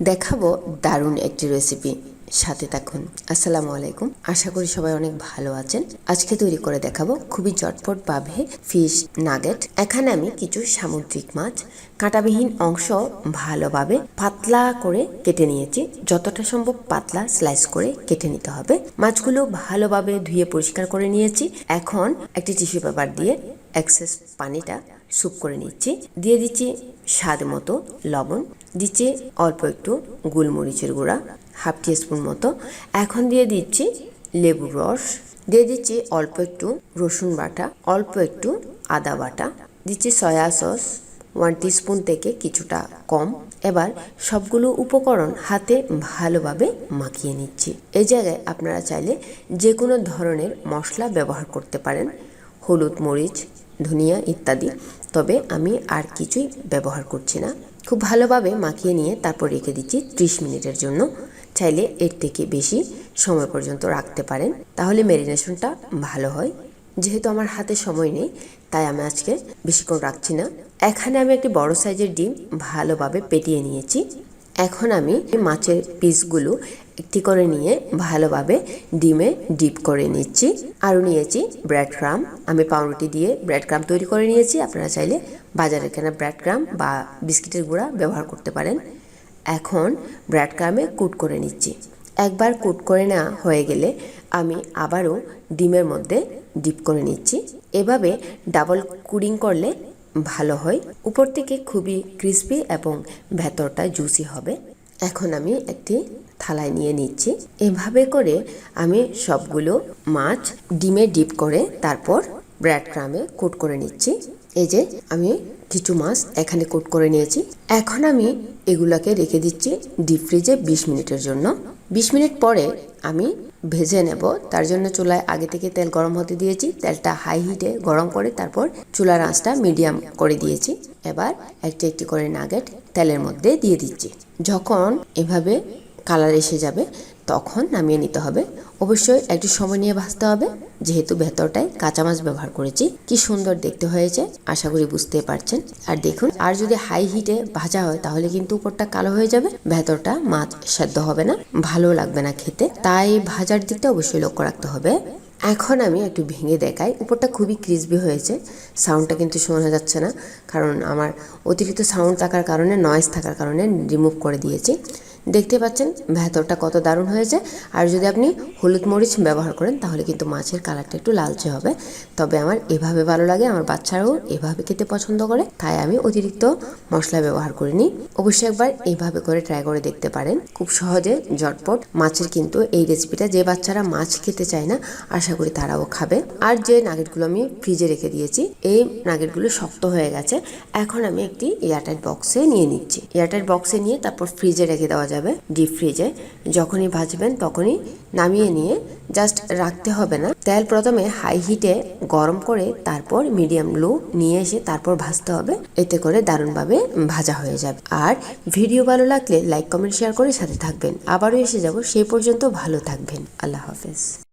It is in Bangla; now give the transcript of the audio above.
দেখাবো দারুণ একটি রেসিপি সাথে থাকুন। আসসালামু আলাইকুম। আশা করি সবাই অনেক ভালো আছেন। আজকে তৈরি করে দেখাবো খুবই চটপট ভাবে ফিশ নাগেট এখানে আমি কিছু সামুদ্রিক মাছ, কাঁটাবিহীন অংশ ভালোভাবে পাতলা করে কেটে নিয়েছি। যতটা সম্ভব পাতলা স্লাইস করে কেটে নিতে হবে। মাছগুলো ভালোভাবে ধুয়ে পরিষ্কার করে নিয়েছি। এখন একটি টিস্যু পেপার দিয়ে এক্সেস পানিটা স্যুপ করে নিচ্ছি। দিয়ে দিচ্ছি স্বাদ মতো লবণ। দিচ্ছি অল্প একটু গোলমরিচের গুঁড়া, হাফ টি স্পুন মতো। এখন দিয়ে দিচ্ছি লেবুর রস। দিয়ে দিচ্ছি অল্প একটু রসুন বাটা, অল্প একটু আদা বাটা। দিচ্ছি সয়া সস, ওয়ান স্পুন থেকে কিছুটা কম। এবার সবগুলো উপকরণ হাতে ভালোভাবে মাখিয়ে নিচ্ছি। এই জায়গায় আপনারা চাইলে যে কোনো ধরনের মশলা ব্যবহার করতে পারেন। হলুদ মরিচ, ধনিয়া ইত্যাদি। তবে আমি আর কিছুই ব্যবহার করছি না। খুব ভালোভাবে মাখিয়ে নিয়ে তারপর রেখে দিচ্ছি ত্রিশ মিনিটের জন্য। চাইলে এর থেকে বেশি সময় পর্যন্ত রাখতে পারেন। তাহলে ম্যারিনেশনটা ভালো হয়। যেহেতু আমার হাতে সময় নেই, তাই আমি আজকে বেশিক্ষণ রাখছি না। এখানে আমি একটি বড় সাইজের ডিম ভালোভাবে পেটিয়ে নিয়েছি। এখন আমি মাছের পিসগুলো একটি করে নিয়ে ভালোভাবে ডিমে ডিপ করে নিচ্ছি। আরও নিয়েছি ব্রেড ক্রাম। আমি পাউরুটি দিয়ে ব্রেড ক্রাম তৈরি করে নিয়েছি। আপনারা চাইলে বাজারে কেনা ব্রেড ক্রাম বা বিস্কিটের গুঁড়া ব্যবহার করতে পারেন। এখন ব্রেড ক্রামে কুট করে নিচ্ছি। একবার কুট করে নেওয়া হয়ে গেলে আমি আবারও ডিমের মধ্যে ডিপ করে নিচ্ছি। এভাবে ডাবল কুডিং করলে ভালো হয়। উপর থেকে খুবই ক্রিসপি এবং ভেতরটা জুসি হবে। এখন আমি একটি থালায় নিয়ে নিচ্ছি। এভাবে করে আমি সবগুলো মাছ ডিমে ডিপ করে তারপর ব্রেড ক্রামে কোট করে নিচ্ছি। এই যে, আমি কিছু মাছ এখানে কোট করে নিয়েছি। এখন আমি এগুলাকে রেখে দিচ্ছি ডিপ ফ্রিজে বিশ মিনিটের জন্য। বিশ মিনিট পরে আমি ভেজে নেব। তার জন্য চুলায় আগে থেকে তেল গরম হতে দিয়েছি। তেলটা হাই হিটে গরম করে তারপর চুলার আঁচটা মিডিয়াম করে দিয়েছি। এবার একটি একটি করে নাগেট তেলের মধ্যে দিয়ে দিচ্ছি। যখন এভাবে কালার এসে যাবে তখন নামিয়ে নিতে হবে। অবশ্যই একটু সময় নিয়ে ভাজতে হবে। যেহেতু ভেতরটায় কাঁচা মাছ ব্যবহার করেছি, কি সুন্দর দেখতে হয়েছে, আশা করি বুঝতে পারছেন। আর দেখুন, আর যদি হাই হিটে ভাজা হয়, তাহলে কিন্তু উপরটা কালো হয়ে যাবে। ভেতরটা মাছ সেদ্ধ হবে না, ভালো লাগবে না খেতে। তাই ভাজার দিকটা অবশ্যই লক্ষ্য রাখতে হবে। এখন আমি একটু ভেঙে দেখাই। উপরটা খুবই ক্রিসপি হয়েছে। সাউন্ডটা কিন্তু শোনা যাচ্ছে না, কারণ আমার অতিরিক্ত সাউন্ড থাকার কারণে নয়েজ থাকার কারণে রিমুভ করে দিয়েছি। দেখতে পাচ্ছেন ভেতরটা কত দারুণ হয়েছে। আর যদি আপনি হলুদ মরিচ ব্যবহার করেন, তাহলে কিন্তু মাছের কালারটা একটু লালচে হবে। তবে আমার এভাবে ভালো লাগে, আমার বাচ্চারাও এভাবে খেতে পছন্দ করে, তাই আমি অতিরিক্ত মশলা ব্যবহার করিনি। অবশ্যই একবার এইভাবে করে ট্রাই করে দেখতে পারেন। খুব সহজে ঝটপট মাছের কিন্তু এই রেসিপিটা যে বাচ্চারা মাছ খেতে চায় না, আশা করি তারাও খাবে। আর যে নাগেটগুলো আমি ফ্রিজে রেখে দিয়েছি, এই নাগেটগুলো শক্ত হয়ে গেছে। এখন আমি একটি এয়ারটাইট বক্সে নিয়ে নিচ্ছি। এয়ারটাইট বক্সে নিয়ে তারপর ফ্রিজে রেখে দেওয়া যাবে ডিপ ফ্রিজে যখনই ভাজবেন, তখনই নামিয়ে নিয়ে জাস্ট রাখতে হবে না। তেল প্রথমে হাই হিটে গরম করে তারপর মিডিয়াম লো নিয়ে এসে তারপর ভাজতে হবে। এতে করে দারুণভাবে ভাজা হয়ে যাবে। আর ভিডিও ভালো লাগলে লাইক কমেন্ট শেয়ার করে সাথে থাকবেন। আবারও এসে যাব। সেই পর্যন্ত ভালো থাকবেন। আল্লাহ হাফেজ।